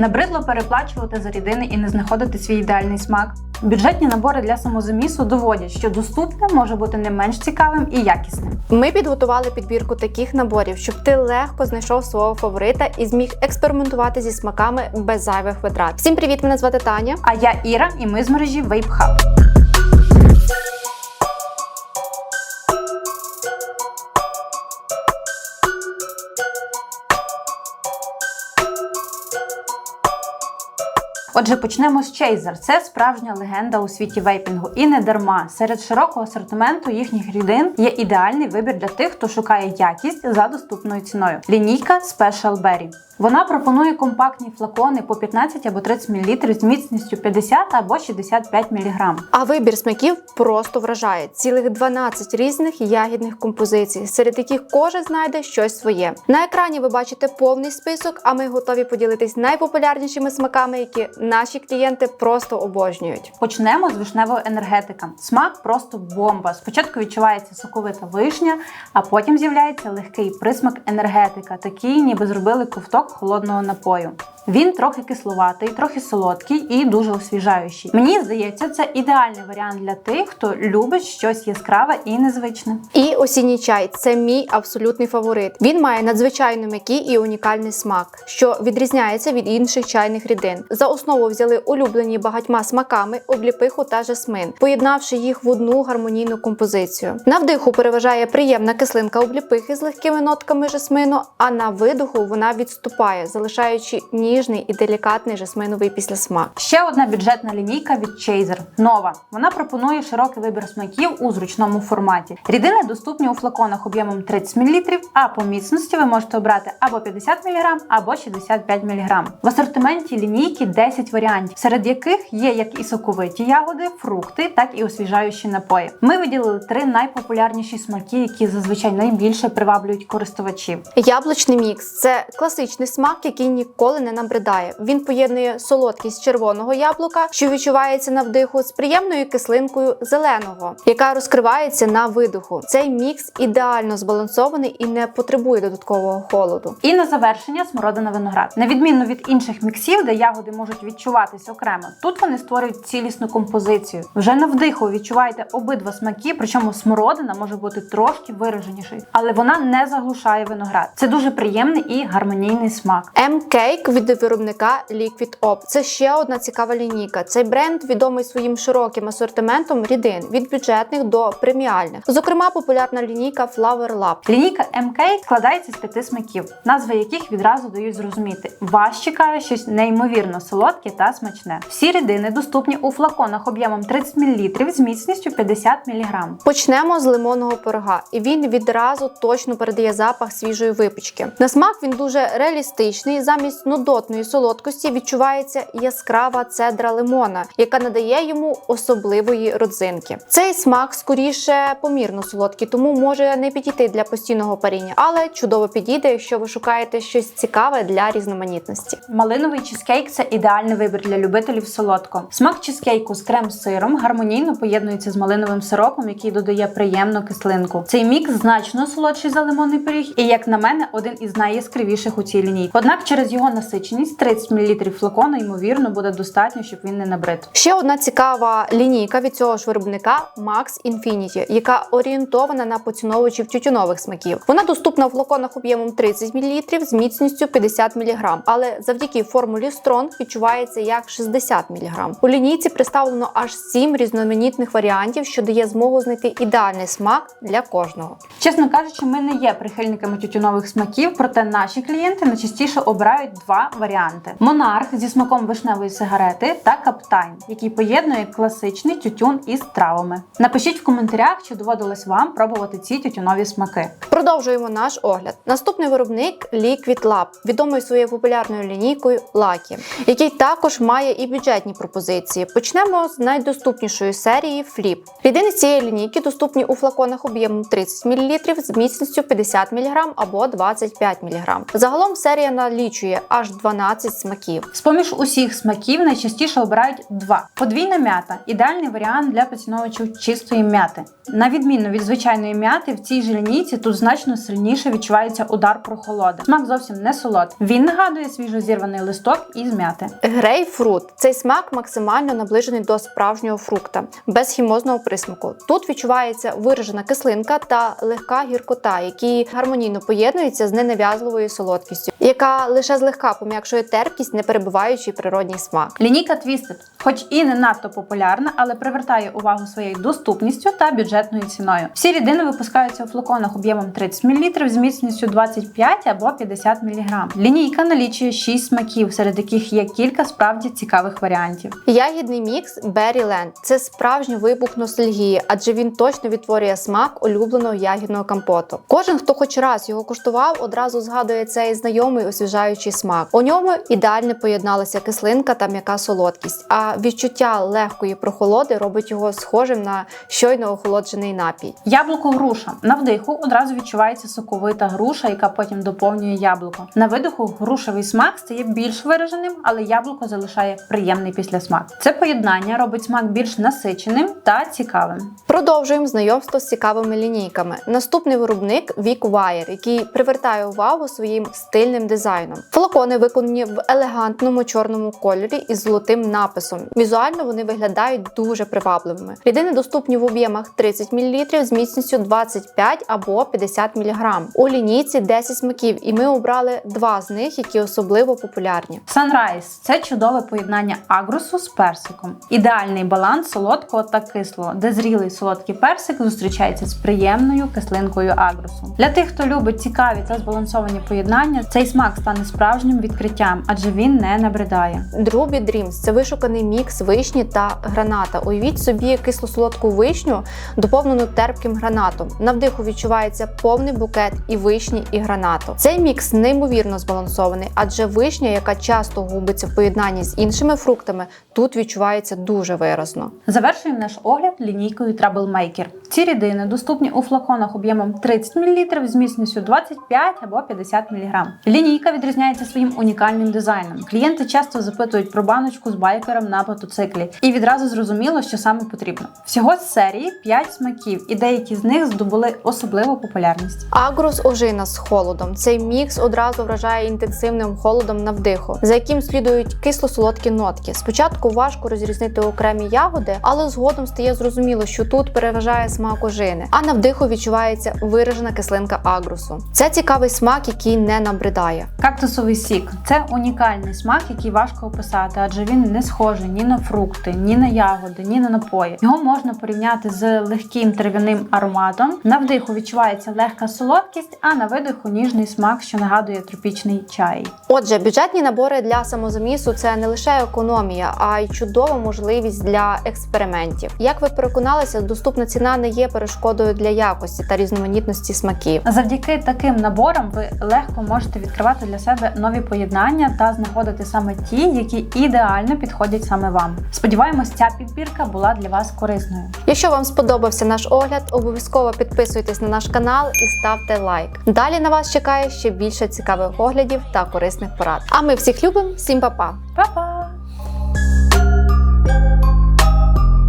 Набридло переплачувати за рідини і не знаходити свій ідеальний смак. Бюджетні набори для самозамісу доводять, що доступне може бути не менш цікавим і якісним. Ми підготували підбірку таких наборів, щоб ти легко знайшов свого фаворита і зміг експериментувати зі смаками без зайвих витрат. Всім привіт! Мене звати Таня. А я Іра, і ми з мережі Vape Hub. Отже, почнемо з Chaser. Це справжня легенда у світі вейпінгу. І не дарма. Серед широкого асортименту їхніх рідин є ідеальний вибір для тих, хто шукає якість за доступною ціною. Лінійка Special Berry. Вона пропонує компактні флакони по 15 або 30 мл з міцністю 50 або 65 мг. А вибір смаків просто вражає цілих 12 різних ягідних композицій, серед яких кожен знайде щось своє. На екрані ви бачите повний список, а ми готові поділитись найпопулярнішими смаками, які наші клієнти просто обожнюють. Почнемо з вишневого енергетика. Смак просто бомба. Спочатку відчувається соковита вишня, а потім з'являється легкий присмак енергетика, такий, ніби зробили ковток холодного напою. Він трохи кисловатий, трохи солодкий і дуже освіжаючий. Мені здається, це ідеальний варіант для тих, хто любить щось яскраве і незвичне. І осінній чай це мій абсолютний фаворит. Він має надзвичайно м'який і унікальний смак, що відрізняється від інших чайних рідин. За основу взяли улюблені багатьма смаками обліпиху та жасмин, поєднавши їх в одну гармонійну композицію. На вдиху переважає приємна кислинка обліпихи з легкими нотками жасмину, а на видоху вона відступає, залишаючи ніжний і делікатний жасминовий післясмак. Ще одна бюджетна лінійка від Chaser. Нова. Вона пропонує широкий вибір смаків у зручному форматі. Рідини доступні у флаконах об'ємом 30 мл, а по міцності ви можете обрати або 50 мг, або 65 мг. В асортименті лінійки 10 варіантів, серед яких є як і соковиті ягоди, фрукти, так і освіжаючі напої. Ми виділили три найпопулярніші смаки, які зазвичай найбільше приваблюють користувачів. Яблучний мікс це класичний смак, який ніколи не набридає. Він поєднує солодкість червоного яблука, що відчувається на вдиху, з приємною кислинкою зеленого, яка розкривається на видоху. Цей мікс ідеально збалансований і не потребує додаткового холоду. І на завершення смородина виноград. На відміну від інших міксів, де ягоди можуть відчуватися окремо, тут вони створюють цілісну композицію. Вже на вдиху відчуваєте обидва смаки, причому смородина може бути трошки вираженішою, але вона не заглушає виноград. Це дуже приємний і гармонійний смак. М-кейк від виробника Liquid Op. Це ще одна цікава лінійка. Цей бренд відомий своїм широким асортиментом рідин від бюджетних до преміальних. Зокрема, популярна лінійка Flower Lab. Лінійка MK складається з п'яти смаків, назви яких відразу дають зрозуміти. Вас чекає щось неймовірно солодке та смачне. Всі рідини доступні у флаконах об'ємом 30 мл з міцністю 50 мг. Почнемо з лимонного пирога, і він відразу точно передає запах свіжої випічки. На смак він дуже реалістичний. Замість нудотної солодкості відчувається яскрава цедра лимона, яка надає йому особливої родзинки. Цей смак скоріше помірно солодкий, тому може не підійти для постійного паріння, але чудово підійде, якщо ви шукаєте щось цікаве для різноманітності. Малиновий чизкейк це ідеальний вибір для любителів солодкого. Смак чизкейку з крем-сиром гармонійно поєднується з малиновим сиропом, який додає приємну кислинку. Цей мікс значно солодший за лимонний пиріг, і як на мене, один із найяскравіших у цій лінійці. Однак через його насиченість 30 мл флакону ймовірно буде достатньо, щоб він не набрид. Ще одна цікава лінійка від цього ж виробника Max Infinity, яка орієнтована на поціновувачів тютюнових смаків. Вона доступна в флаконах об'ємом 30 мл з міцністю 50 мг, але завдяки формулі Strong відчувається як 60 мг. У лінійці представлено аж 7 різноманітних варіантів, що дає змогу знайти ідеальний смак для кожного. Чесно кажучи, ми не є прихильниками тютюнових смаків, проте наші клієнти найчастіше обирають два варіанти: монарх зі смаком вишневої сигарети та каптайн, який поєднує класичний тютюн із травами. Напишіть в коментарях, чи доводилось вам пробувати ці тютюнові смаки. Продовжуємо наш огляд. Наступний виробник Liquid Lab, відомий своєю популярною лінійкою Lucky, який також має і бюджетні пропозиції. Почнемо з найдоступнішої серії Flip. Рідини цієї лінійки доступні у флаконах об'ємом 30 мл з міцністю 50 мг або 25 мг. Загалом серія налічує аж 12 12 смаків. З-поміж усіх смаків найчастіше обирають два. Подвійна м'ята ідеальний варіант для поціновувачів чистої м'яти. На відміну від звичайної м'яти, в цій же лінійці тут значно сильніше відчувається удар прохолоди. Смак зовсім не солодкий. Він нагадує свіжозірваний листок із м'яти. Грейпфрут цей смак максимально наближений до справжнього фрукта, без хімозного присмаку. Тут відчувається виражена кислинка та легка гіркота, які гармонійно поєднуються з ненав'язливою солодкістю, яка лише злегка пом'якшує терпкість, не перебуваючи природній смак. Лінійка Twisted, хоч і не надто популярна, але привертає увагу своєю доступністю та бюджетною ціною. Всі рідини випускаються у флаконах об'ємом 30 мл з міцністю 25 або 50 мг. Лінійка налічує 6 смаків, серед яких є кілька справді цікавих варіантів. Ягідний мікс Berryland – це справжній вибух ностальгії, адже він точно відтворює смак улюбленого ягідного компоту. Кожен, хто хоч раз його куштував, одразу згадує цей знайомий освіжаючий смак. У ньому ідеально поєдналася кислинка та м'яка солодкість, а відчуття легкої прохолоди робить його схожим на щойно охолоджений напій. Яблуко груша. На вдиху одразу відчувається соковита груша, яка потім доповнює яблуко. На видиху грушевий смак стає більш вираженим, але яблуко залишає приємний післясмак. Це поєднання робить смак більш насиченим та цікавим. Продовжуємо знайомство з цікавими лінійками. Наступний виробник Vic Wire, який привертає увагу своїм стильним дизайном. Флакони виконані в елегантному чорному кольорі із золотим написом. Візуально вони виглядають дуже привабливими. Рідини доступні в об'ємах 30 мл з міцністю 25 або 50 мг. У лінійці 10 смаків, і ми обрали два з них, які особливо популярні. Sunrise – це чудове поєднання агрусу з персиком. Ідеальний баланс солодкого та кислого, де зрілий солодкий персик зустрічається з приємною кислинкою агрусу. Для тих, хто любить цікаві та збалансовані поєднання, цей смак стане справжнім відкриттям, адже він не набридає. Друбі Dreams – це вишуканий мікс вишні та граната. Уявіть собі кисло-солодку вишню, доповнену терпким гранатом. На вдиху відчувається повний букет і вишні, і гранату. Цей мікс неймовірно збалансований, адже вишня, яка часто губиться в поєднанні з іншими фруктами, тут відчувається дуже виразно. Завершуємо наш огляд лінійкою Troublemaker. Ці рідини доступні у флаконах об'ємом 30 мл з міцністю 25 або 50 мг. Лінійка відрізняється своїм унікальним дизайном. Клієнти часто запитують про баночку з байкером на мотоциклі, і відразу зрозуміло, що саме потрібно. Всього з серії 5 смаків, і деякі з них здобули особливу популярність. Агрус ожина з холодом. Цей мікс одразу вражає інтенсивним холодом на вдиху, за яким слідують кисло-солодкі нотки. Спочатку важко розрізнити окремі ягоди, але згодом стає зрозуміло, що тут переважає смак ожини, а на вдиху відчувається виражена кислинка агрусу. Це цікавий смак, який не набридає. Кактусовий сік це унікальний смак, який важко описати, адже він не схожий ні на фрукти, ні на ягоди, ні на напої. Його можна порівняти з легким трав'яним ароматом. На вдиху відчувається легка солодкість, а на видиху ніжний смак, що нагадує тропічний чай. Отже, бюджетні набори для самозамісу це не лише економія, а й чудова можливість для експериментів. Як ви переконалися, доступна ціна не є перешкодою для якості та різноманітності смаків. Завдяки таким наборам ви легко можете відкривати для себе нові поєднання та знаходити саме ті, які ідеально підходять саме вам. Сподіваємось, ця підбірка була для вас корисною. Якщо вам сподобався наш огляд, обов'язково підписуйтесь на наш канал і ставте лайк. Далі на вас чекає ще більше цікавих оглядів та корисних порад. А ми всіх любимо, всім па-па! Па-па!